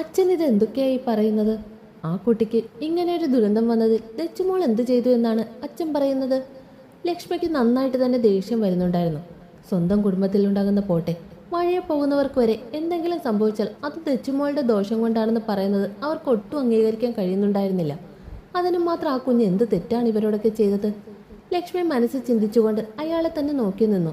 അച്ഛൻ ഇത് എന്തൊക്കെയായി പറയുന്നത്? ആ കുട്ടിക്ക് ഇങ്ങനെ ഒരു ദുരന്തം വന്നതിൽ ലച്ചുമോൾ എന്ത് ചെയ്തു എന്നാണ് അച്ഛൻ പറയുന്നത്? ലക്ഷ്മിക്ക് നന്നായിട്ട് തന്നെ ദേഷ്യം വരുന്നുണ്ടായിരുന്നു. സ്വന്തം കുടുംബത്തിൽ ഉണ്ടാകുന്ന പോട്ടെ വഴിയെ പോകുന്നവർക്ക് വരെ എന്തെങ്കിലും സംഭവിച്ചാൽ അത് ലച്ചുമോളുടെ ദോഷം കൊണ്ടാണെന്ന് പറയുന്നത് അവർക്ക് ഒട്ടും അംഗീകരിക്കാൻ കഴിയുന്നുണ്ടായിരുന്നില്ല. അതിനും മാത്രം ആ കുഞ്ഞ് എന്ത് തെറ്റാണ് ഇവരോടൊക്കെ ചെയ്തത്? ലക്ഷ്മി മനസ്സ് ചിന്തിച്ചുകൊണ്ട് അയാളെ തന്നെ നോക്കി നിന്നു.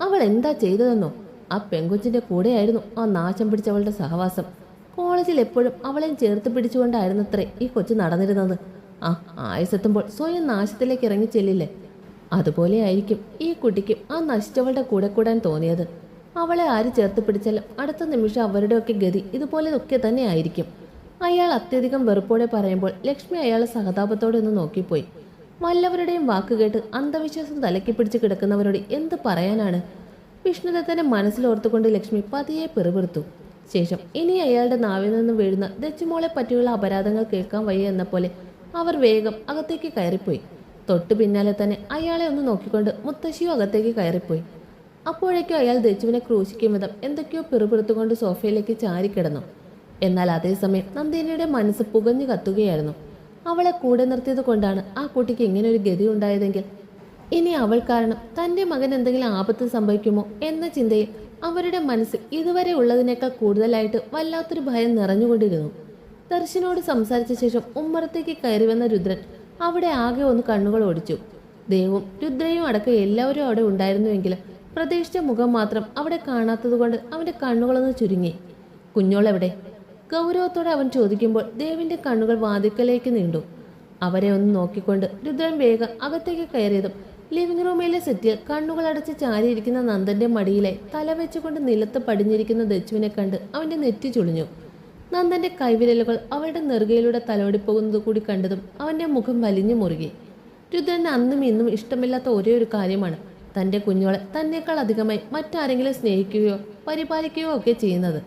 അവൾ എന്താ ചെയ്തതെന്നോ? ആ പെങ്കൊച്ചിന്റെ കൂടെയായിരുന്നു ആ നാശം പിടിച്ചവളുടെ സഹവാസം. കോളേജിൽ എപ്പോഴും അവളെ ചേർത്ത് പിടിച്ചുകൊണ്ടായിരുന്നത്രേ ഈ കൊച്ചു നടന്നിരുന്നത്. ആ ആയുസെത്തുമ്പോൾ സ്വയം നാശത്തിലേക്ക് ഇറങ്ങി ചെല്ലില്ലേ? അതുപോലെ ആയിരിക്കും ഈ കുട്ടിക്കും ആ നശിച്ചവളുടെ കൂടെ കൂടാൻ തോന്നിയത്. അവളെ ആര് ചേർത്ത് പിടിച്ചാലും അടുത്ത നിമിഷം അവരുടെയൊക്കെ ഗതി ഇതുപോലെയൊക്കെ തന്നെ ആയിരിക്കും. അയാൾ അത്യധികം വെറുപ്പോടെ പറയുമ്പോൾ ലക്ഷ്മി അയാളെ സഹതാപത്തോടെ ഒന്ന് നോക്കിപ്പോയി. വല്ലവരുടെയും വാക്കുകേട്ട് അന്ധവിശ്വാസം തലക്കി പിടിച്ച് കിടക്കുന്നവരോട് എന്ത് പറയാനാണ്? വിഷ്ണുദത്തനെ മനസ്സിലോർത്തുകൊണ്ട് ലക്ഷ്മി പതിയെ പിറുപിറുത്തു. ശേഷം ഇനി അയാളുടെ നാവിൽ നിന്ന് വീഴുന്ന ദച്ചുമോളെ പറ്റിയുള്ള അപരാധങ്ങൾ കേൾക്കാൻ വയ്യ എന്ന പോലെ അവർ വേഗം അകത്തേക്ക് കയറിപ്പോയി. തൊട്ടു പിന്നാലെ തന്നെ അയാളെ ഒന്ന് നോക്കിക്കൊണ്ട് മുത്തശ്ശിയും അകത്തേക്ക് കയറിപ്പോയി. അപ്പോഴേക്കും അയാൾ ദച്ചുവിനെ ക്രൂശിക്കും വിധം എന്തൊക്കെയോ പിറുപിറുത്തുകൊണ്ട് സോഫയിലേക്ക് ചാരിക്കിടന്നു എന്നാൽ അതേസമയം നന്ദിനിയുടെ മനസ്സ് പുകഞ്ഞു കത്തുകയായിരുന്നു. അവളെ കൂടെ നിർത്തിയത് കൊണ്ടാണ് ആ കുട്ടിക്ക് ഇങ്ങനെ ഒരു ഗതി ഉണ്ടായതെങ്കിൽ ഇനി അവൾ കാരണം തന്റെ മകൻ എന്തെങ്കിലും ആപത്ത് സംഭവിക്കുമോ എന്ന ചിന്തയിൽ അവരുടെ മനസ്സിൽ ഇതുവരെ ഉള്ളതിനേക്കാൾ കൂടുതലായിട്ട് വല്ലാത്തൊരു ഭയം നിറഞ്ഞുകൊണ്ടിരുന്നു. ദർശനോട് സംസാരിച്ച ശേഷം ഉമ്മറത്തേക്ക് കയറി വന്ന രുദ്രൻ അവിടെ ആകെ ഒന്ന് കണ്ണുകൾ ഓടിച്ചു. ദേവും രുദ്രയും അടക്കം എല്ലാവരും അവിടെ ഉണ്ടായിരുന്നുവെങ്കിലും പ്രതീക്ഷിച്ച മുഖം മാത്രം അവിടെ കാണാത്തതുകൊണ്ട് അവന്റെ കണ്ണുകളൊന്ന് ചുരുങ്ങി. കുഞ്ഞോളെവിടെ? ഗൗരവത്തോടെ അവൻ ചോദിക്കുമ്പോൾ ദേവിന്റെ കണ്ണുകൾ വാതിക്കലേക്ക് നീണ്ടു. അവരെ ഒന്ന് നോക്കിക്കൊണ്ട് രുദ്രൻ വേഗം അകത്തേക്ക് കയറിയതും ലിവിംഗ് റൂമിലെ സെറ്റിൽ കണ്ണുകൾ അടച്ച് ചാരിയിരിക്കുന്ന നന്ദന്റെ മടിയിലെ തല വെച്ചുകൊണ്ട് നിലത്ത് പടിഞ്ഞിരിക്കുന്ന ദച്ചുവിനെ കണ്ട് അവന്റെ നെറ്റി ചുളിഞ്ഞു. നന്ദന്റെ കൈവിരലുകൾ അവളുടെ നെറുകയിലൂടെ തലോടിപ്പോകുന്നത് കൂടി കണ്ടതും അവന്റെ മുഖം വലിഞ്ഞു മുറുകി. രുദ്രന് അന്നും ഇന്നും ഇഷ്ടമില്ലാത്ത ഒരേ ഒരു കാര്യമാണ് തന്റെ കുഞ്ഞുങ്ങളെ തന്നെക്കാൾ അധികമായി മറ്റാരെങ്കിലും സ്നേഹിക്കുകയോ പരിപാലിക്കുകയോ ഒക്കെ ചെയ്യുന്നത്.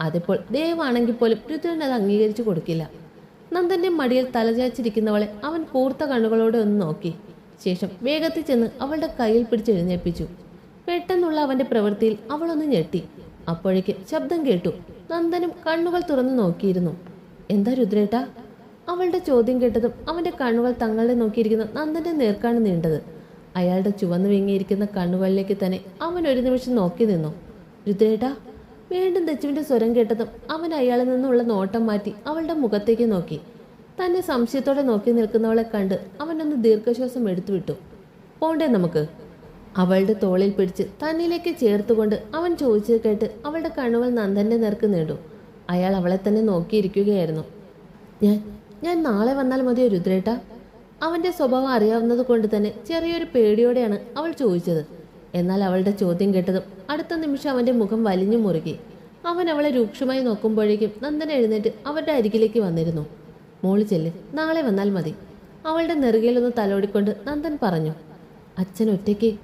അതിപ്പോൾ ദയവാണെങ്കിൽ പോലും രുദ്രൻ അത് അംഗീകരിച്ചു കൊടുക്കില്ല. നന്ദന്റെ മടിയിൽ തലചാച്ചിരിക്കുന്നവളെ അവൻ കൂർത്ത കണ്ണുകളോടെ ഒന്ന് നോക്കി. ശേഷം വേഗത്തിൽ ചെന്ന് അവളുടെ കയ്യിൽ പിടിച്ച് എഴുന്നേൽപ്പിച്ചു. പെട്ടെന്നുള്ള അവന്റെ പ്രവൃത്തിയിൽ അവളൊന്ന് ഞെട്ടി. അപ്പോഴേക്ക് ശബ്ദം കേട്ടു. നന്ദനും കണ്ണുകൾ തുറന്നു നോക്കിയിരുന്നു. എന്താ രുദ്രേട്ടാ? അവളുടെ ചോദ്യം കേട്ടതും അവന്റെ കണ്ണുകൾ തങ്ങളെ നോക്കിയിരിക്കുന്ന നന്ദന്റെ നേർക്കാണ് നീണ്ടത്. അയാളുടെ ചുവന്നു വീങ്ങിയിരിക്കുന്ന കണ്ണുകളിലേക്ക് തന്നെ അവൻ ഒരു നിമിഷം നോക്കി നിന്നു. രുദ്രേട്ടാ? വീണ്ടും ദച്ചുവിന്റെ സ്വരം കേട്ടതും അവൻ അയാളിൽ നിന്നുള്ള നോട്ടം മാറ്റി അവളുടെ മുഖത്തേക്ക് നോക്കി. തന്നെ സംശയത്തോടെ നോക്കി നിൽക്കുന്നവളെ കണ്ട് അവനൊന്ന് ദീർഘശ്വാസം എടുത്തുവിട്ടു. പോണ്ടേ നമുക്ക്. അവളുടെ തോളിൽ പിടിച്ച് തന്നിലേക്ക് ചേർത്തുകൊണ്ട് അവൻ ചോദിച്ചത് കേട്ട് അവളുടെ കണ്ണുകൾ നന്ദന്റെ നേർക്ക് നീണ്ടു. അയാൾ അവളെ തന്നെ നോക്കിയിരിക്കുകയായിരുന്നു. ഞാൻ ഞാൻ നാളെ വന്നാൽ മതിയോ രുദ്രേട്ട? അവന്റെ സ്വഭാവം അറിയാവുന്നത് കൊണ്ട് തന്നെ ചെറിയൊരു പേടിയോടെയാണ് അവൾ ചോദിച്ചത്. എന്നാൽ അവളുടെ ചോദ്യം കേട്ടതും അടുത്ത നിമിഷം അവന്റെ മുഖം വലിഞ്ഞു മുറുകി. അവൻ അവളെ രൂക്ഷമായി നോക്കുമ്പോഴേക്കും നന്ദൻ എഴുന്നേറ്റ് അവരുടെ അരികിലേക്ക് വന്നിരുന്നു. മോൾ ചെല്ല് നാളെ വന്നാൽ മതി. അവളുടെ നെറുകയിലൊന്ന് തലോടിക്കൊണ്ട് നന്ദൻ പറഞ്ഞു അച്ഛൻ ഒറ്റയ്ക്ക്?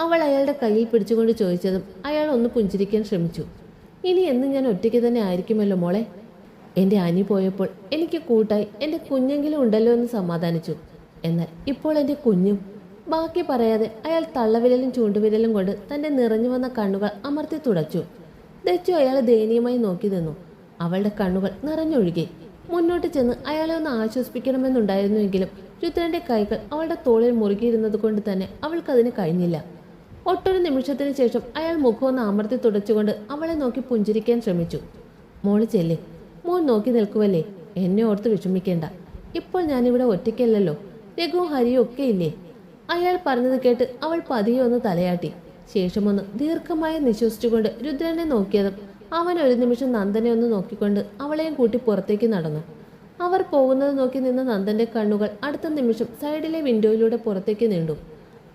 അവൾ അയാളുടെ കയ്യിൽ പിടിച്ചുകൊണ്ട് ചോദിച്ചതും അയാൾ ഒന്ന് പുഞ്ചിരിക്കാൻ ശ്രമിച്ചു. ഇനി എന്നും ഞാൻ ഒറ്റയ്ക്ക് തന്നെ ആയിരിക്കുമല്ലോ മോളെ? എന്റെ അനി പോയപ്പോൾ എനിക്ക് കൂട്ടായി എന്റെ കുഞ്ഞെങ്കിലും ഉണ്ടല്ലോ എന്ന് സമാധാനിച്ചു. എന്നാൽ ഇപ്പോൾ എന്റെ കുഞ്ഞും. ബാക്കി പറയാതെ അയാൾ തള്ളവിരലും ചൂണ്ടുവിരലും കൊണ്ട് തന്റെ നിറഞ്ഞു വന്ന കണ്ണുകൾ അമർത്തി തുടച്ചു. ദച്ചു അയാൾ ദയനീയമായി നോക്കി നിന്നു. അവളുടെ കണ്ണുകൾ നിറഞ്ഞൊഴുകി. മുന്നോട്ട് ചെന്ന് അയാളെ ഒന്ന് ആശ്വസിപ്പിക്കണമെന്നുണ്ടായിരുന്നുവെങ്കിലും രുദ്രന്റെ കൈകൾ അവളുടെ തോളിൽ മുറുകിയിരുന്നത് കൊണ്ട് തന്നെ അവൾക്കതിന് കഴിഞ്ഞില്ല. ഒട്ടൊരു നിമിഷത്തിന് ശേഷം അയാൾ മുഖമൊന്ന് അമർത്തി തുടച്ചുകൊണ്ട് അവളെ നോക്കി പുഞ്ചിരിക്കാൻ ശ്രമിച്ചു. മോൾ ചെല്ലേ. മോൻ നോക്കി നിൽക്കുവല്ലേ? എന്നെ ഓർത്ത് വിഷമിക്കേണ്ട. ഇപ്പോൾ ഞാനിവിടെ ഒറ്റയ്ക്കല്ലല്ലോ. രഘുവും ഹരിയും ഒക്കെ ഇല്ലേ? അയാൾ പറഞ്ഞത് കേട്ട് അവൾ പതിയെ ഒന്ന് തലയാട്ടി. ശേഷമൊന്ന് ദീർഘമായി നിശ്വസിച്ചുകൊണ്ട് രുദ്രനെ നോക്കിയതും അവൻ ഒരു നിമിഷം നന്ദനെ ഒന്ന് നോക്കിക്കൊണ്ട് അവളെയും കൂട്ടി പുറത്തേക്ക് നടന്നു. അവർ പോകുന്നത് നോക്കി നിന്ന നന്ദന്റെ കണ്ണുകൾ അടുത്ത നിമിഷം സൈഡിലെ വിൻഡോയിലൂടെ പുറത്തേക്ക് നീണ്ടു.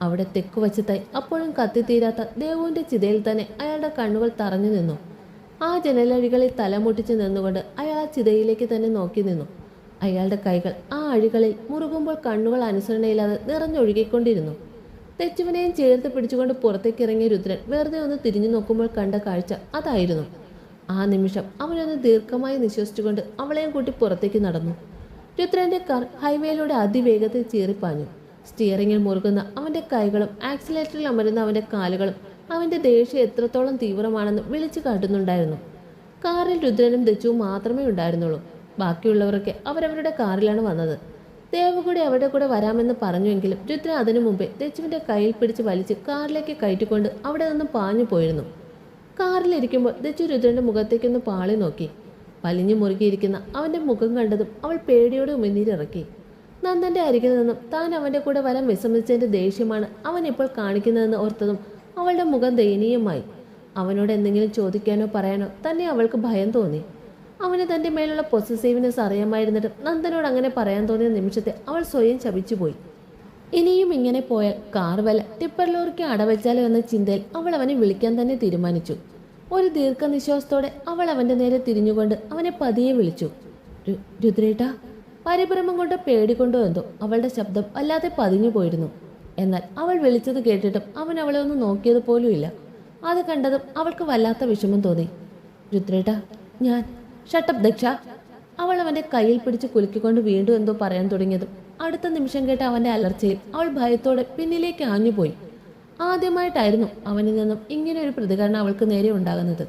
അവിടെ തെക്കു വശത്തായി അപ്പോഴും കത്തിത്തീരാത്ത ദേവുവിന്റെ ചിതയിൽ തന്നെ അയാളുടെ കണ്ണുകൾ തറഞ്ഞു നിന്നു. ആ ജനലഴികളിൽ തലമുട്ടിച്ച് നിന്നുകൊണ്ട് അയാൾ ആ ചിതയിലേക്ക് തന്നെ നോക്കി നിന്നു. അയാളുടെ കൈകൾ ആ അഴികളിൽ മുറുകുമ്പോൾ കണ്ണുകൾ അനുസരണയില്ലാതെ നിറഞ്ഞൊഴുകിക്കൊണ്ടിരുന്നു. തെച്ചുവിനെയും ചേർത്ത് പിടിച്ചുകൊണ്ട് പുറത്തേക്കിറങ്ങിയ രുദ്രൻ വെറുതെ ഒന്ന് തിരിഞ്ഞു നോക്കുമ്പോൾ കണ്ട കാഴ്ച അതായിരുന്നു. ആ നിമിഷം അവനൊന്ന് ദീർഘമായി നിശ്വസിച്ചുകൊണ്ട് അവളെയും കൂട്ടി പുറത്തേക്ക് നടന്നു. രുദ്രന്റെ കാർ ഹൈവേയിലൂടെ അതിവേഗത്തിൽ ചീറിപ്പാഞ്ഞു. സ്റ്റിയറിങ്ങിൽ മുറുകുന്ന അവന്റെ കൈകളും ആക്സിലേറ്ററിൽ അമരുന്ന അവന്റെ കാലുകളും അവന്റെ ദേഷ്യം എത്രത്തോളം തീവ്രമാണെന്ന് വിളിച്ചു കാട്ടുന്നുണ്ടായിരുന്നു. കാറിൽ രുദ്രനും ദച്ചുവും മാത്രമേ ഉണ്ടായിരുന്നുള്ളൂ. ബാക്കിയുള്ളവരൊക്കെ അവരവരുടെ കാറിലാണ് വന്നത്. ദേവകൂടി അവരുടെ കൂടെ വരാമെന്ന് പറഞ്ഞുവെങ്കിലും രുദ്രൻ അതിനു മുമ്പേ ദച്ചുവിന്റെ കയ്യിൽ പിടിച്ച് വലിച്ച് കാറിലേക്ക് കയറ്റിക്കൊണ്ട് അവിടെ നിന്നും പാഞ്ഞു പോയിരുന്നു. കാറിലിരിക്കുമ്പോൾ ദച്ചു രുദ്രന്റെ മുഖത്തേക്കൊന്ന് പാളി നോക്കി. വലിഞ്ഞു മുറുകിയിരിക്കുന്ന അവന്റെ മുഖം കണ്ടതും അവൾ പേടിയോടെ ഉമിനീരിറക്കി. നന്ദന്റെ അരികിൽ നിന്നും താൻ അവന്റെ കൂടെ വരാൻ വിസമ്മതിച്ചതിന്റെ ദേഷ്യമാണ് അവൻ ഇപ്പോൾ കാണിക്കുന്നതെന്ന് ഓർത്തതും അവളുടെ മുഖം ദയനീയമായി. അവനോട് എന്തെങ്കിലും ചോദിക്കാനോ പറയാനോ തന്നെ അവൾക്ക് ഭയം തോന്നി. അവന് തന്റെ മേലുള്ള പൊസസീവ്നെസ് അറിയാമായിരുന്നിട്ടും നന്ദനോട് അങ്ങനെ പറയാൻ തോന്നിയ നിമിഷത്തെ അവൾ സ്വയം ശപിച്ചുപോയി. ഇനിയും ഇങ്ങനെ പോയാൽ കാർ വല ടിപ്പർ ലോറിക്ക് അടവെച്ചാലോ എന്ന ചിന്തയിൽ അവൾ അവനെ വിളിക്കാൻ തന്നെ തീരുമാനിച്ചു. ഒരു ദീർഘനിശ്വാസത്തോടെ അവൾ അവന്റെ നേരെ തിരിഞ്ഞുകൊണ്ട് അവനെ പതിയെ വിളിച്ചു. രുദ്രേട്ട പരിഭ്രമം കൊണ്ട് പേടിക്കൊണ്ടോ എന്തോ അവളുടെ ശബ്ദം അല്ലാതെ പതിഞ്ഞു പോയിരുന്നു. എന്നാൽ അവൾ വിളിച്ചത് കേട്ടിട്ടും അവൻ അവളെ ഒന്ന് നോക്കിയത് പോലുമില്ല അത് കണ്ടതും അവൾക്ക് വല്ലാത്ത വിഷമം തോന്നി. രുദ്രേട്ട ഞാൻ ഷട്ടപ്പ് ദക്ഷ. അവൾ അവന്റെ കയ്യിൽ പിടിച്ച് കുലുക്കിക്കൊണ്ട് വീണ്ടും എന്തോ പറയാൻ തുടങ്ങിയതും അടുത്ത നിമിഷം കേട്ട അവന്റെ അലർച്ചയിൽ അവൾ ഭയത്തോടെ പിന്നിലേക്ക് ആഞ്ഞുപോയി. ആദ്യമായിട്ടായിരുന്നു അവനിൽ നിന്നും ഇങ്ങനെ ഒരു പ്രതികരണം അവൾക്ക് നേരെ ഉണ്ടാകുന്നത്.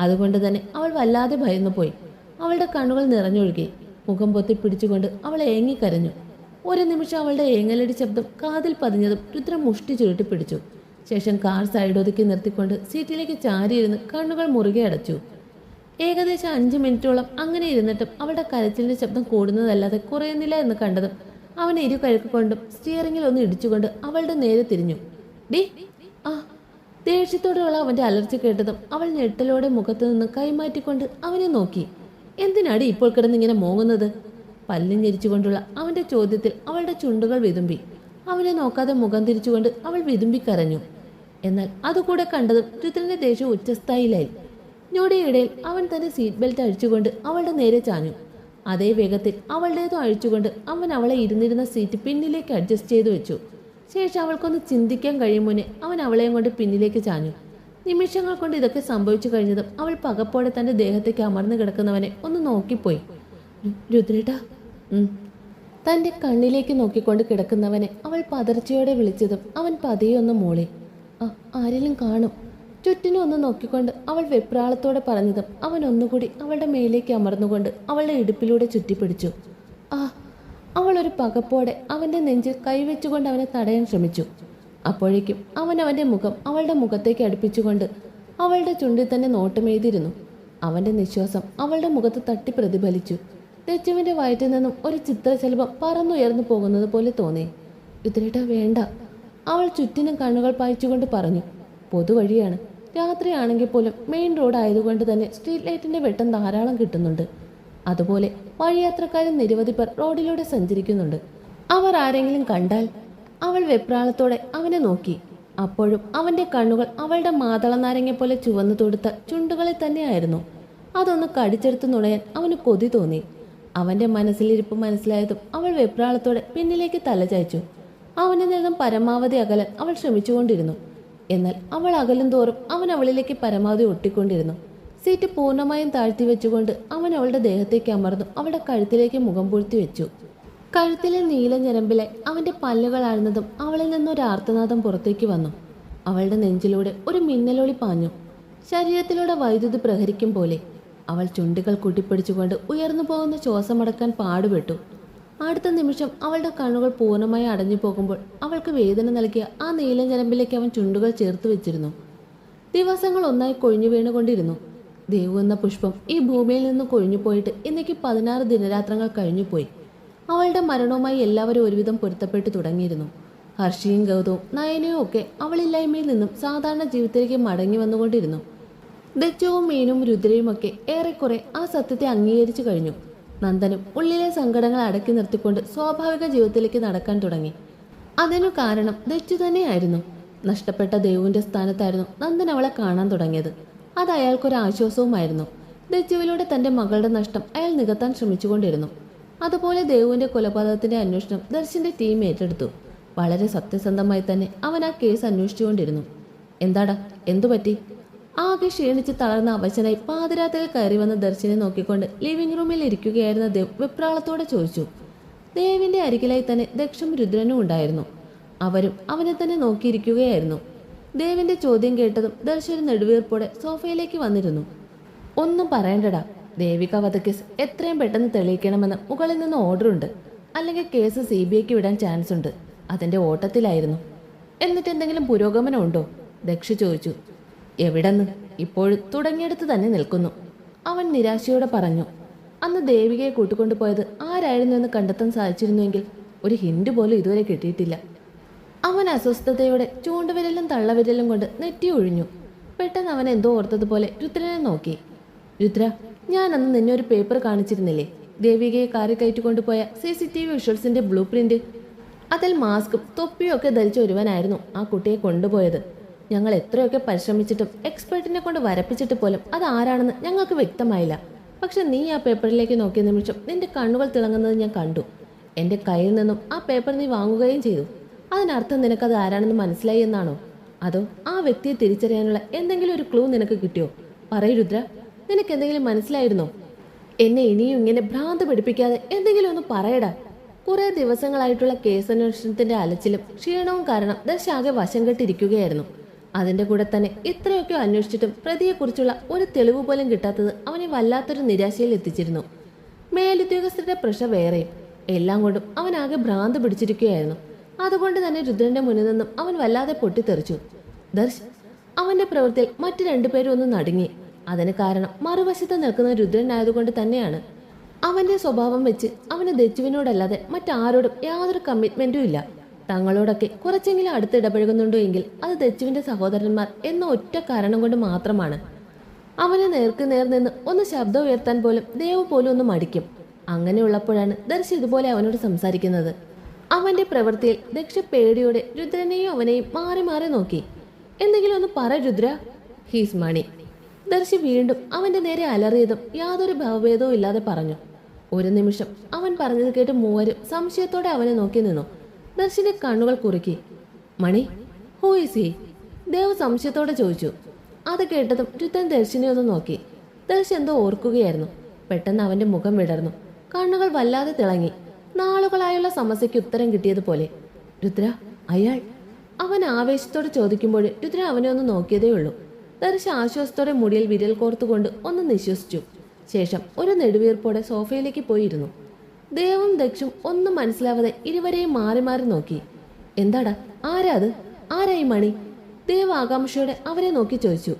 അതുകൊണ്ട് തന്നെ അവൾ വല്ലാതെ ഭയന്നു പോയി. അവളുടെ കണ്ണുകൾ നിറഞ്ഞൊഴുകി. മുഖം പൊത്തി പിടിച്ചുകൊണ്ട് അവൾ ഏങ്ങിക്കരഞ്ഞു. ഒരു നിമിഷം അവളുടെ ഏങ്ങലടി ശബ്ദം കാതിൽ പതിഞ്ഞതും രുദ്രം മുഷ്ടി ചുരുട്ടി പിടിച്ചു. ശേഷം കാർ സൈഡ് ഒതുക്കി നിർത്തിക്കൊണ്ട് സീറ്റിലേക്ക് ചാരിയിരുന്ന് കണ്ണുകൾ മുറുകെ അടച്ചു. ഏകദേശം അഞ്ച് മിനിറ്റോളം അങ്ങനെ ഇരുന്നിട്ടും അവളുടെ കരച്ചിലിന്റെ ശബ്ദം കൂടുന്നതല്ലാതെ കുറയുന്നില്ല എന്ന് കണ്ടതും അവൻ ഇരു കഴുക്കൊണ്ടും സ്റ്റിയറിംഗിൽ ഒന്ന് ഇടിച്ചുകൊണ്ട് അവളുടെ നേരെ തിരിഞ്ഞു. ഡി ആ ദേഷ്യത്തോടെയുള്ള അവന്റെ അലർച്ച കേട്ടതും അവൾ ഞെട്ടലോടെ മുഖത്ത് നിന്ന് കൈമാറ്റിക്കൊണ്ട് അവനെ നോക്കി. എന്തിനാടി ഇപ്പോൾ കിടന്നിങ്ങനെ മോങ്ങുന്നത്? പല്ലും ഞെരിച്ചുകൊണ്ടുള്ള അവന്റെ ചോദ്യത്തിൽ അവളുടെ ചുണ്ടുകൾ വിതുമ്പി. അവനെ നോക്കാതെ മുഖം തിരിച്ചുകൊണ്ട് അവൾ വിതുമ്പി കരഞ്ഞു. എന്നാൽ അതുകൂടെ കണ്ടതും രുദ്രന്റെ ദേഷ്യം ഉച്ചസ്ഥായിലായി ഞൊടിയിടയിൽ അവൻ തന്റെ സീറ്റ് ബെൽറ്റ് അഴിച്ചുകൊണ്ട് അവളുടെ നേരെ ചാഞ്ഞു. അതേ വേഗത്തിൽ അവളുടേതും അഴിച്ചുകൊണ്ട് അവൻ അവളെ ഇരുന്നിരുന്ന സീറ്റ് പിന്നിലേക്ക് അഡ്ജസ്റ്റ് ചെയ്തു വെച്ചു. ശേഷം അവൾക്കൊന്ന് ചിന്തിക്കാൻ കഴിയും മുന്നേ അവൻ അവളെയും കൊണ്ട് പിന്നിലേക്ക് ചാഞ്ഞു. നിമിഷങ്ങൾ കൊണ്ട് ഇതൊക്കെ സംഭവിച്ചു കഴിഞ്ഞതും അവൾ പകപ്പോടെ തന്റെ ദേഹത്തേക്ക് അമർന്നു കിടക്കുന്നവനെ ഒന്ന് നോക്കിപ്പോയി. "രു- രുദ്രേട്ടാ. തന്റെ കണ്ണിലേക്ക് നോക്കിക്കൊണ്ട് കിടക്കുന്നവനെ അവൾ പതർച്ചയോടെ വിളിച്ചതും അവൻ പതിയെ ഒന്ന് മൂളി. "ആ, ആരെങ്കിലും കാണും. ചുറ്റിനും ഒന്ന് നോക്കിക്കൊണ്ട് അവൾ വെപ്രാളത്തോടെ പറഞ്ഞതും അവൻ ഒന്നുകൂടി അവളുടെ മേലേക്ക് അമർന്നുകൊണ്ട് അവളുടെ ഇടുപ്പിലൂടെ ചുറ്റിപ്പിടിച്ചു. ഒരു പകപ്പോടെ അവന്റെ നെഞ്ചിൽ കൈവച്ചുകൊണ്ട് അവനെ തടയാൻ ശ്രമിച്ചു. അപ്പോഴേക്കും അവൻ അവന്റെ മുഖം അവളുടെ മുഖത്തേക്ക് അടുപ്പിച്ചുകൊണ്ട് അവളുടെ ചുണ്ടിൽ തന്നെ നോട്ടമെഴുതിയിരുന്നു അവന്റെ നിശ്വാസം അവളുടെ മുഖത്ത് തട്ടി പ്രതിഫലിച്ചു. തെച്ചുവിന്റെ വയറ്റിൽ നിന്നും ഒരു ചിത്രശലഭം പറന്നുയർന്നു പോകുന്നത് പോലെ തോന്നി. ഇതിലേട്ട വേണ്ട അവൾ ചുറ്റിനും കണ്ണുകൾ പായിച്ചുകൊണ്ട് പറഞ്ഞു. പൊതുവഴിയാണ്. രാത്രിയാണെങ്കിൽ പോലും മെയിൻ റോഡ് ആയതുകൊണ്ട് തന്നെ സ്ട്രീറ്റ് ലൈറ്റിന്റെ വെട്ടം ധാരാളം കിട്ടുന്നുണ്ട്. അതുപോലെ വഴിയാത്രക്കാരും നിരവധി പേർ റോഡിലൂടെ സഞ്ചരിക്കുന്നുണ്ട്. അവർ ആരെങ്കിലും കണ്ടാൽ അവൾ വെപ്രാളത്തോടെ അവനെ നോക്കി. അപ്പോഴും അവന്റെ കണ്ണുകൾ അവളുടെ മാതള നാരങ്ങ പോലെ ചുവന്നു തൊടുത്ത ചുണ്ടുകളിൽ തന്നെയായിരുന്നു. അതൊന്ന് കടിച്ചെടുത്ത് നുണയാൻ അവന് കൊതി തോന്നി. അവന്റെ മനസ്സിലിരിപ്പ് മനസ്സിലായതും അവൾ വെപ്രാളത്തോടെ പിന്നിലേക്ക് തലചായ്ച്ചു അവനിൽ നിന്നും പരമാവധി അകലാൻ അവൾ ശ്രമിച്ചുകൊണ്ടിരുന്നു. എന്നാൽ അവൾ അകലും തോറും അവൻ അവളിലേക്ക് പരമാവധി ഒട്ടിക്കൊണ്ടിരുന്നു. സീറ്റ് പൂർണമായും താഴ്ത്തി വെച്ചുകൊണ്ട് അവൻ അവളുടെ ദേഹത്തേക്ക് അമർന്നു അവളുടെ കഴുത്തിലേക്ക് മുഖം പൂഴ്ത്തി വെച്ചു. കഴുത്തിലെ നീല ഞരമ്പിലെ അവന്റെ പല്ലുകൾ ആഴ്ന്നതും അവളിൽ നിന്നൊരു ആർത്തനാദം പുറത്തേക്ക് വന്നു. അവളുടെ നെഞ്ചിലൂടെ ഒരു മിന്നലൊളി പാഞ്ഞു. ശരീരത്തിലൂടെ വൈദ്യുതി പ്രഹരിക്കും പോലെ അവൾ ചുണ്ടുകൾ കൂട്ടിപ്പിടിച്ചുകൊണ്ട് ഉയർന്നു പോകുന്ന ശ്വാസമടക്കാൻ പാടുപെട്ടു. അടുത്ത നിമിഷം അവളുടെ കണ്ണുകൾ പൂർണമായി അടഞ്ഞു പോകുമ്പോൾ അവൾക്ക് വേദന നൽകിയ ആ നീല ഞരമ്പിലേക്ക് അവൻ ചുണ്ടുകൾ ചേർത്ത് വെച്ചിരുന്നു. ദിവസങ്ങൾ ഒന്നായി കൊഴിഞ്ഞു വീണുകൊണ്ടിരുന്നു. ദേവു എന്ന പുഷ്പം ഈ ഭൂമിയിൽ നിന്ന് കൊഴിഞ്ഞു പോയിട്ട് ഇന്നേക്ക് പതിനാറ് ദിനരാത്രങ്ങൾ കഴിഞ്ഞുപോയി അവളുടെ മരണവുമായി എല്ലാവരും ഒരുവിധം പൊരുത്തപ്പെട്ടു തുടങ്ങിയിരുന്നു. ഹർഷിയും ഗൗതവും നയനയും ഒക്കെ അവളില്ലായ്മയിൽ നിന്നും സാധാരണ ജീവിതത്തിലേക്ക് മടങ്ങി വന്നുകൊണ്ടിരുന്നു. ദച്ചുവും മീനും രുദ്രയും ഒക്കെ ഏറെക്കുറെ ആ സത്യത്തെ അംഗീകരിച്ചു കഴിഞ്ഞു. നന്ദനും ഉള്ളിലെ സങ്കടങ്ങൾ അടക്കി നിർത്തിക്കൊണ്ട് സ്വാഭാവിക ജീവിതത്തിലേക്ക് നടക്കാൻ തുടങ്ങി. അതിനു കാരണം ദച്ചു തന്നെയായിരുന്നു. നഷ്ടപ്പെട്ട ദേവുവിന്റെ സ്ഥാനത്തായിരുന്നു നന്ദൻ അവളെ കാണാൻ തുടങ്ങിയത്. അത് അയാൾക്കൊരു ആശ്വാസവുമായിരുന്നു. ദജുവിലൂടെ തന്റെ മകളുടെ നഷ്ടം അയാൾ നികത്താൻ ശ്രമിച്ചുകൊണ്ടിരുന്നു. അതുപോലെ ദേവുവിന്റെ കൊലപാതകത്തിന്റെ അന്വേഷണം ദർശന്റെ ടീം ഏറ്റെടുത്തു. വളരെ സത്യസന്ധമായി തന്നെ അവൻ ആ കേസ് അന്വേഷിച്ചുകൊണ്ടിരുന്നു. എന്താടാ എന്തു പറ്റി? ആകെ ക്ഷീണിച്ച് തളർന്ന അവശനായി പാതിരാത്രിയിൽ കയറി വന്ന ദർശനെ നോക്കിക്കൊണ്ട് ലിവിംഗ് റൂമിൽ ഇരിക്കുകയായിരുന്ന ദേവ് വെപ്രാളത്തോടെ ചോദിച്ചു. ദേവിന്റെ അരികിലായി തന്നെ ദക്ഷം രുദ്രനും ഉണ്ടായിരുന്നു. അവരും അവനെ തന്നെ നോക്കിയിരിക്കുകയായിരുന്നു. ദേവിന്റെ ചോദ്യം കേട്ടതും ദർശൻ നെടുവീർപ്പോടെ സോഫയിലേക്ക് വന്നിരുന്നു. ഒന്നും പറയണ്ടടാ. ദേവിക വധക്കേസ് എത്രയും പെട്ടെന്ന് തെളിയിക്കണമെന്ന് മുകളിൽ നിന്ന് ഓർഡർ ഉണ്ട്. അല്ലെങ്കിൽ കേസ് സി ബി ഐക്ക് വിടാൻ ചാൻസ് ഉണ്ട്. അതിന്റെ ഓട്ടത്തിലായിരുന്നു. എന്നിട്ട് എന്തെങ്കിലും പുരോഗമനം ഉണ്ടോ? ദക്ഷ ചോദിച്ചു. എവിടെന്ന്? ഇപ്പോഴും തുടങ്ങിയെടുത്ത് തന്നെ നിൽക്കുന്നു. അവൻ നിരാശയോടെ പറഞ്ഞു. അന്ന് ദേവികയെ കൂട്ടിക്കൊണ്ടുപോയത് ആരായിരുന്നു എന്ന് കണ്ടെത്താൻ സാധിച്ചിരുന്നുവെങ്കിൽ ഒരു ഹിന്റ് പോലും ഇതുവരെ കിട്ടിയിട്ടില്ല. അവൻ അസ്വസ്ഥതയോടെ ചൂണ്ടുവിരലും തള്ളവിരലും കൊണ്ട് നെറ്റി ഒഴിഞ്ഞു. പെട്ടെന്ന് അവൻ എന്തോ ഓർത്തതുപോലെ രുദ്രനെ നോക്കി. രുദ്ര ഞാൻ അന്ന് നിന്നെ ഒരു പേപ്പർ കാണിച്ചിരുന്നില്ലേ? ദേവികയെ കാറിൽ കയറ്റിക്കൊണ്ടുപോയ സി സി ടി വി വിഷ്വൽസിന്റെ ബ്ലൂ പ്രിന്റ്. അതിൽ മാസ്കും തൊപ്പിയും ഒക്കെ ധരിച്ച ഒരുവനായിരുന്നു ആ കുട്ടിയെ കൊണ്ടുപോയത്. ഞങ്ങൾ എത്രയൊക്കെ പരിശ്രമിച്ചിട്ടും എക്സ്പെർട്ടിനെ കൊണ്ട് വരപ്പിച്ചിട്ട് പോലും അത് ആരാണെന്ന് ഞങ്ങൾക്ക് വ്യക്തമായില്ല. പക്ഷെ നീ ആ പേപ്പറിലേക്ക് നോക്കിയ നിമിഷം നിന്റെ കണ്ണുകൾ തിളങ്ങുന്നത് ഞാൻ കണ്ടു. എന്റെ കയ്യിൽ നിന്നും ആ പേപ്പർ നീ വാങ്ങുകയും ചെയ്തു. അതിനർത്ഥം നിനക്കത് ആരാണെന്ന് മനസ്സിലായി എന്നാണോ? അതോ ആ വ്യക്തിയെ തിരിച്ചറിയാനുള്ള എന്തെങ്കിലും ഒരു ക്ലൂ നിനക്ക് കിട്ടിയോ? പറയൂ രുദ്ര നിനക്ക് എന്തെങ്കിലും മനസ്സിലായിരുന്നോ? എന്നെ ഇനിയും ഇങ്ങനെ ഭ്രാന്ത് പിടിപ്പിക്കാതെ എന്തെങ്കിലും ഒന്ന് പറയടാ. കുറെ ദിവസങ്ങളായിട്ടുള്ള കേസ് അന്വേഷണത്തിന്റെ അലച്ചിലും ക്ഷീണവും കാരണം ദശാകെ വശം കെട്ടിരിക്കുകയായിരുന്നു. അതിന്റെ കൂടെ തന്നെ ഇത്രയൊക്കെ അന്വേഷിച്ചിട്ടും പ്രതിയെക്കുറിച്ചുള്ള ഒരു തെളിവ് പോലും കിട്ടാത്തത് അവനെ വല്ലാത്തൊരു നിരാശയിൽ എത്തിച്ചിരുന്നു. മേലുദ്യോഗസ്ഥരുടെ പ്രഷർ വേറെയും. എല്ലാം കൊണ്ടും അവനാകെ ഭ്രാന്ത് പിടിച്ചിരിക്കുകയായിരുന്നു. അതുകൊണ്ട് തന്നെ രുദ്രന്റെ മുന്നിൽ നിന്നും അവൻ വല്ലാതെ പൊട്ടിത്തെറിച്ചു. ദർശ് അവന്റെ പ്രവൃത്തിയിൽ മറ്റു രണ്ടുപേരും ഒന്ന് നടുങ്ങി. അതിന് കാരണം മറുവശത്ത് നിൽക്കുന്ന രുദ്രനായതുകൊണ്ട് തന്നെയാണ്. അവന്റെ സ്വഭാവം വെച്ച് അവന് ദച്ചുവിനോടല്ലാതെ മറ്റാരോടും യാതൊരു കമ്മിറ്റ്മെന്റും ഇല്ല. തങ്ങളോടൊക്കെ കുറച്ചെങ്കിലും അടുത്തിടപഴകുന്നുണ്ടോ എങ്കിൽ അത് ദച്ചുവിന്റെ സഹോദരന്മാർ എന്ന ഒറ്റ കാരണം കൊണ്ട് മാത്രമാണ്. അവന് നേർക്ക് നേർ നിന്ന് ഒന്ന് ശബ്ദം ഉയർത്താൻ പോലും ദേവ് പോലും ഒന്ന് മടിക്കും. അങ്ങനെയുള്ളപ്പോഴാണ് ദർശ് ഇതുപോലെ അവനോട് സംസാരിക്കുന്നത്. അവന്റെ പ്രവൃത്തിയിൽ ദക്ഷ പേടിയോടെ രുദ്രനെയും അവനെയും മാറി മാറി നോക്കി. എന്തെങ്കിലും ഒന്ന് പറ രുദ്ര. ഹീസ് മണി. ദർശി വീണ്ടും അവന്റെ നേരെ അലറിയതും യാതൊരു ഭാവഭേദവും ഇല്ലാതെ പറഞ്ഞു. ഒരു നിമിഷം അവൻ പറഞ്ഞത് കേട്ട് മൂവരും സംശയത്തോടെ അവനെ നോക്കി നിന്നു. ദർശിന്റെ കണ്ണുകൾ കുറുക്കി. Mani who is he Dev സംശയത്തോടെ ചോദിച്ചു. അത് കേട്ടതും രുദ്രൻ ദർശിനെ ഒന്ന് നോക്കി. ദർശ് എന്തോ ഓർക്കുകയായിരുന്നു. പെട്ടെന്ന് അവന്റെ മുഖം വിടർന്നു. കണ്ണുകൾ വല്ലാതെ തിളങ്ങി. നാളുകളായുള്ള സമസ്യയ്ക്ക് ഉത്തരം കിട്ടിയതുപോലെ. രുദ്ര അയാൾ. അവൻ ആവേശത്തോടെ ചോദിക്കുമ്പോൾ രുദ്ര അവനെ ഒന്ന് നോക്കിയതേ ഉള്ളൂ. ദർശ ആശ്വാസത്തോടെ മുടിയിൽ വിരൽ കോർത്തുകൊണ്ട് ഒന്ന് നിശ്വസിച്ചു. ശേഷം ഒരു നെടുവീർപ്പോടെ സോഫയിലേക്ക് പോയിരുന്നു. ദേവും ദക്ഷും ഒന്നും മനസ്സിലാവാതെ ഇരുവരെയും മാറി മാറി നോക്കി. എന്താടാ ആരാ അത്? ആരായി മണി? ദേവ് ആകാംക്ഷയോടെ അവരെ നോക്കി ചോദിച്ചു.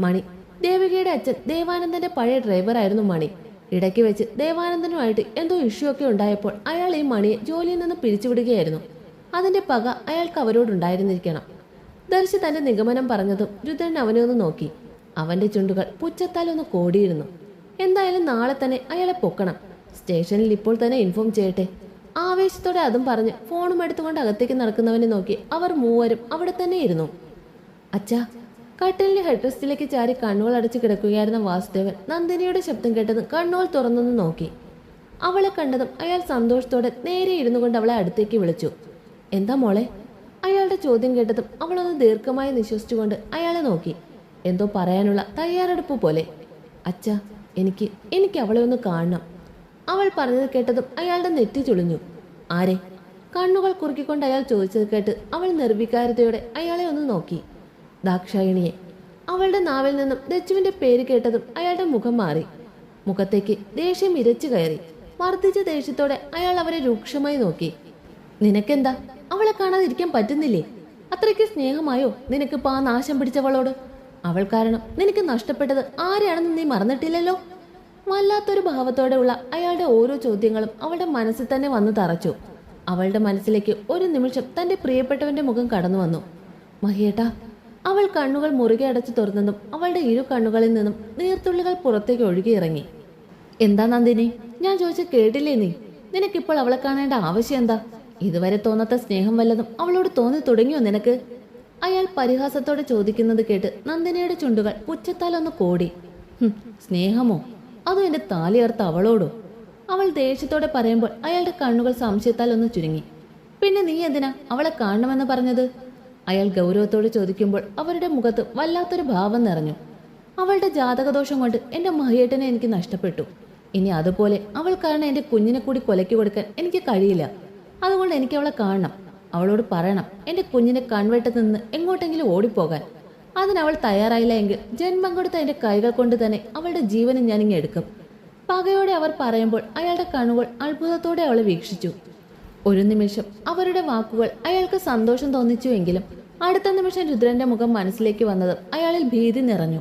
മണി ദേവികയുടെ അച്ഛൻ ദേവാനന്ദന്റെ പഴയ ഡ്രൈവറായിരുന്നു മണി. ഇടയ്ക്ക് വെച്ച് ദേവാനന്ദനുമായിട്ട് എന്തോ ഇഷ്യൂ ഒക്കെ ഉണ്ടായപ്പോൾ അയാൾ ഈ മണിയെ ജോലിയിൽ നിന്ന് പിരിച്ചുവിടുകയായിരുന്നു. അതിന്റെ പക അയാൾക്ക് അവരോടുണ്ടായിരുന്നിരിക്കണം. ദർശി തന്റെ നിഗമനം പറഞ്ഞതും രുദ്രൻ അവനെ ഒന്ന് നോക്കി. അവന്റെ ചുണ്ടുകൾ പുച്ഛത്താൽ ഒന്ന് കോടിയിരുന്നു. എന്തായാലും നാളെ തന്നെ അയാളെ പൊക്കണം. സ്റ്റേഷനിൽ ഇപ്പോൾ തന്നെ ഇൻഫോം ചെയ്യട്ടെ. ആവേശത്തോടെ അതും പറഞ്ഞ് ഫോണും എടുത്തുകൊണ്ട് അകത്തേക്ക് നടക്കുന്നവനെ നോക്കി അവർ മൂവരും അവിടെ തന്നെ ഇരുന്നു. അച്ഛാ കട്ടിലിന്റെ ഹെഡ്രസ്റ്റിലേക്ക് ചാരി കണ്ണുകൾ അടച്ചു കിടക്കുകയായിരുന്ന വാസുദേവൻ നന്ദിനിയുടെ ശബ്ദം കേട്ടതും കണ്ണുകൾ തുറന്നൊന്ന് നോക്കി. അവളെ കണ്ടതും അയാൾ സന്തോഷത്തോടെ നേരെ ഇരുന്നു കൊണ്ട് അവളെ അടുത്തേക്ക് വിളിച്ചു. എന്താ മോളെ? അയാളുടെ ചോദ്യം കേട്ടതും അവളൊന്ന് ദീർഘമായി നിശ്വസിച്ചുകൊണ്ട് അയാളെ നോക്കി. എന്തോ പറയാനുള്ള തയ്യാറെടുപ്പ് പോലെ. അച്ഛ എനിക്ക് എനിക്ക് അവളെ ഒന്ന് കാണണം. അവൾ പറഞ്ഞത് കേട്ടതും അയാളുടെ നെറ്റി ചുളിഞ്ഞു. ആരെ? കണ്ണുകൾ കുറുക്കിക്കൊണ്ട് അയാൾ ചോദിച്ചത് കേട്ട് അവൾ നിർവികാരതയോടെ അയാളെ ഒന്ന് നോക്കി. ദാക്ഷായണിയെ. അവളുടെ നാവിൽ നിന്നും ദച്ചുവിന്റെ പേര് കേട്ടതും അയാളുടെ മുഖം മാറി. മുഖത്തേക്ക് ദേഷ്യം ഇരച്ചു കയറി. വർദ്ധിച്ച ദേഷ്യത്തോടെ അയാൾ അവരെ രൂക്ഷമായി നോക്കി. നിനക്കെന്താ? അവളെ കാണാതിരിക്കാൻ പറ്റുന്നില്ലേ? അത്രയ്ക്ക് സ്നേഹമായോ? നിനക്ക് ആ നാശം പിടിച്ചവളോട്? അവൾ കാരണം നിനക്ക് നഷ്ടപ്പെട്ടത് ആരെയാണെന്ന് നീ മറന്നിട്ടില്ലല്ലോ? വല്ലാത്തൊരു ഭാവത്തോടെയുള്ള അയാളുടെ ഓരോ ചോദ്യങ്ങളും അവളുടെ മനസ്സിൽ തന്നെ വന്നു തറച്ചു. അവളുടെ മനസ്സിലേക്ക് ഒരു നിമിഷം തന്റെ പ്രിയപ്പെട്ടവന്റെ മുഖം കടന്നു വന്നു. മഹിയേട്ടാ അവൾ കണ്ണുകൾ മുറുകെ അടച്ചു തുറന്നതും അവളുടെ ഇരു കണ്ണുകളിൽ നിന്നും നീർത്തുള്ളികൾ പുറത്തേക്ക് ഒഴുകിയിറങ്ങി എന്താ നന്ദിനി? ഞാൻ ചോദിച്ച കേട്ടില്ലേ നീ? നിനക്കിപ്പോൾ അവളെ കാണേണ്ട ആവശ്യം എന്താ? ഇതുവരെ തോന്നാത്ത സ്നേഹം വല്ലതും അവളോട് തോന്നി തുടങ്ങിയോ നിനക്ക്? അയാൾ പരിഹാസത്തോടെ ചോദിക്കുന്നത് കേട്ട് നന്ദിനിയുടെ ചുണ്ടുകൾ പുച്ഛത്താൽ ഒന്ന് കോടി. സ്നേഹമോ? അതോ എന്റെ താലിയർത്ത അവളോടോ? അവൾ ദേഷ്യത്തോടെ പറയുമ്പോൾ അയാളുടെ കണ്ണുകൾ സംശയത്താൽ ഒന്ന് ചുരുങ്ങി. പിന്നെ നീ എന്തിനാ അവളെ കാണണമെന്ന് പറഞ്ഞത്? അയാൾ ഗൗരവത്തോട് ചോദിക്കുമ്പോൾ അവരുടെ മുഖത്ത് വല്ലാത്തൊരു ഭാവം നിറഞ്ഞു. അവളുടെ ജാതകദോഷം കൊണ്ട് എന്റെ മഹിയേട്ടനെ എനിക്ക് നഷ്ടപ്പെട്ടു. ഇനി അതുപോലെ അവൾ കാരണം എന്റെ കുഞ്ഞിനെ കൂടി കൊലയ്ക്ക് കൊടുക്കാൻ എനിക്ക് കഴിയില്ല. അതുകൊണ്ട് എനിക്ക് അവളെ കാണണം. അവളോട് പറയണം എന്റെ കുഞ്ഞിനെ കൺവെട്ടത്ത് നിന്ന് എങ്ങോട്ടെങ്കിലും ഓടിപ്പോകാൻ. അതിനവൾ തയ്യാറായില്ല എങ്കിൽ ജന്മം കൊടുത്ത എന്റെ കൈകൾ കൊണ്ട് തന്നെ അവളുടെ ജീവനും ഞാനിങ്ങെടുക്കും പകയോടെ അവർ പറയുമ്പോൾ അയാളുടെ കണ്ണുകൾ അത്ഭുതത്തോടെ അവളെ വീക്ഷിച്ചു. ഒരു നിമിഷം അവരുടെ വാക്കുകൾ അയാൾക്ക് സന്തോഷം തോന്നിച്ചുവെങ്കിലും അടുത്ത നിമിഷം രുദ്രന്റെ മുഖം മനസ്സിലേക്ക് വന്നതും അയാളിൽ ഭീതി നിറഞ്ഞു.